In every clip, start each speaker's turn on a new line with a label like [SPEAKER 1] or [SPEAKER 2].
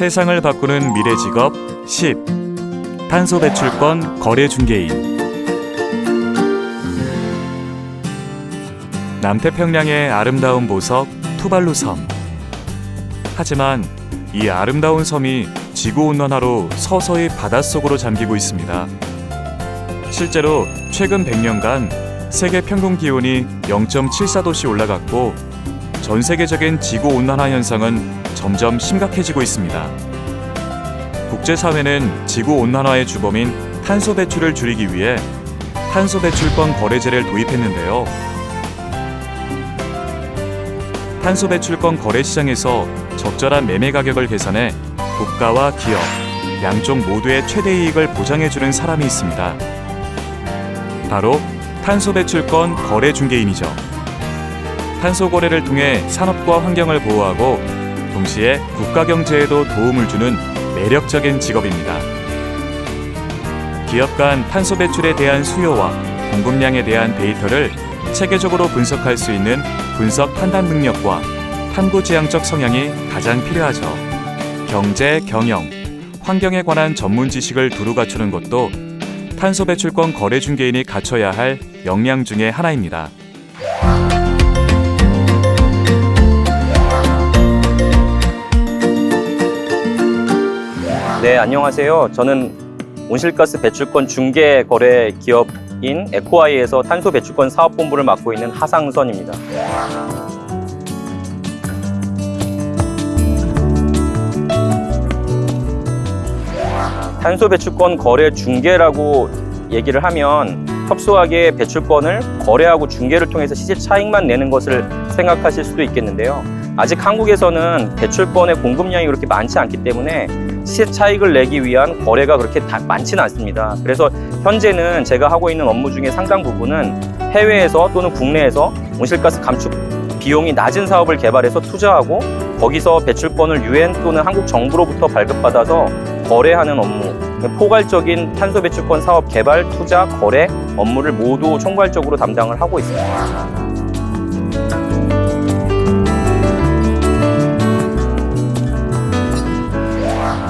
[SPEAKER 1] 세상을 바꾸는 미래 직업 10. 탄소 배출권 거래 중개인. 남태평양의 아름다운 보석 투발루 섬. 하지만 이 아름다운 섬이 지구 온난화로 서서히 바닷속으로 잠기고 있습니다. 실제로 최근 100년간 세계 평균 기온이 0.74도씩 올라갔고 전 세계적인 지구 온난화 현상은 점점 심각해지고 있습니다. 국제사회는 지구 온난화의 주범인 탄소 배출을 줄이기 위해 탄소 배출권 거래제를 도입했는데요. 탄소 배출권 거래 시장에서 적절한 매매 가격을 계산해 국가와 기업 양쪽 모두의 최대 이익을 보장해주는 사람이 있습니다. 바로 탄소 배출권 거래 중개인이죠. 탄소 거래를 통해 산업과 환경을 보호하고 동시에 국가 경제에도 도움을 주는 매력적인 직업입니다. 기업 간 탄소 배출에 대한 수요와 공급량에 대한 데이터를 체계적으로 분석할 수 있는 분석 판단 능력과 탐구 지향적 성향이 가장 필요하죠. 경제, 경영, 환경에 관한 전문 지식을 두루 갖추는 것도 탄소 배출권 거래 중개인이 갖춰야 할 역량 중의 하나입니다.
[SPEAKER 2] 안녕하세요. 저는 온실가스 배출권 중개 거래 기업인 에코아이에서 탄소 배출권 사업본부를 맡고 있는 하상선입니다. 탄소 배출권 거래 중개라고 얘기를 하면 협소하게 배출권을 거래하고 중개를 통해서 시세 차익만 내는 것을 생각하실 수도 있겠는데요. 아직 한국에서는 배출권의 공급량이 그렇게 많지 않기 때문에 시세 차익을 내기 위한 거래가 그렇게 다 많지는 않습니다. 그래서 현재는 제가 하고 있는 업무 중에 상당 부분은 해외에서 또는 국내에서 온실가스 감축 비용이 낮은 사업을 개발해서 투자하고 거기서 배출권을 유엔 또는 한국 정부로부터 발급받아서 거래하는 업무, 포괄적인 탄소 배출권 사업 개발, 투자, 거래 업무를 모두 총괄적으로 담당을 하고 있습니다.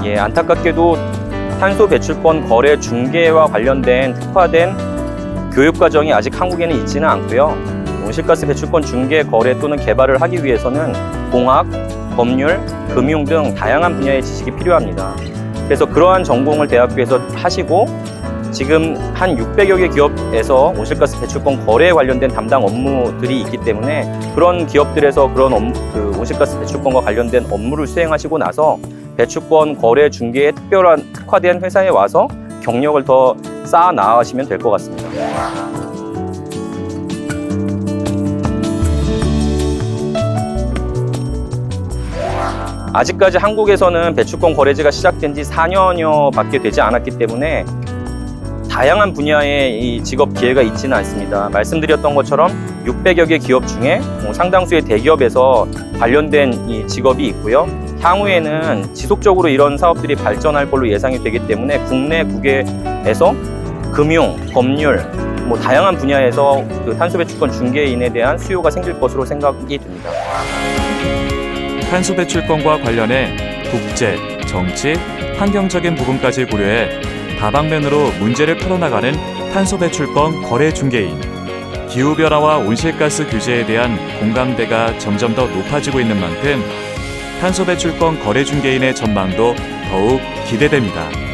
[SPEAKER 2] 예, 안타깝게도 탄소 배출권 거래 중개와 관련된 특화된 교육 과정이 아직 한국에는 있지는 않고요. 온실가스 배출권 중개 거래 또는 개발을 하기 위해서는 공학, 법률, 금융 등 다양한 분야의 지식이 필요합니다. 그래서 그러한 전공을 대학교에서 하시고 지금 한 600여 개 기업에서 온실가스 배출권 거래에 관련된 담당 업무들이 있기 때문에 그런 기업들에서 그런 그 온실가스 배출권과 관련된 업무를 수행하시고 나서 배출권 거래 중개에 특별한 특화된 회사에 와서 경력을 더 쌓아 나가시면 될 것 같습니다. 아직까지 한국에서는 배출권 거래제가 시작된 지 4년여 밖에 되지 않았기 때문에 다양한 분야의 이 직업 기회가 있지는 않습니다. 말씀드렸던 것처럼 600여 개 기업 중에 뭐 상당수의 대기업에서 관련된 이 직업이 있고요. 향후에는 지속적으로 이런 사업들이 발전할 걸로 예상이 되기 때문에 국내 국외에서 금융, 법률, 뭐 다양한 분야에서 그 탄소 배출권 중개인에 대한 수요가 생길 것으로 생각이 듭니다.
[SPEAKER 1] 탄소 배출권과 관련해 국제, 정치, 환경적인 부분까지 고려해 다방면으로 문제를 풀어나가는 탄소 배출권 거래 중개인. 기후변화와 온실가스 규제에 대한 공감대가 점점 더 높아지고 있는 만큼 탄소 배출권 거래 중 개인의 전망도 더욱 기대됩니다.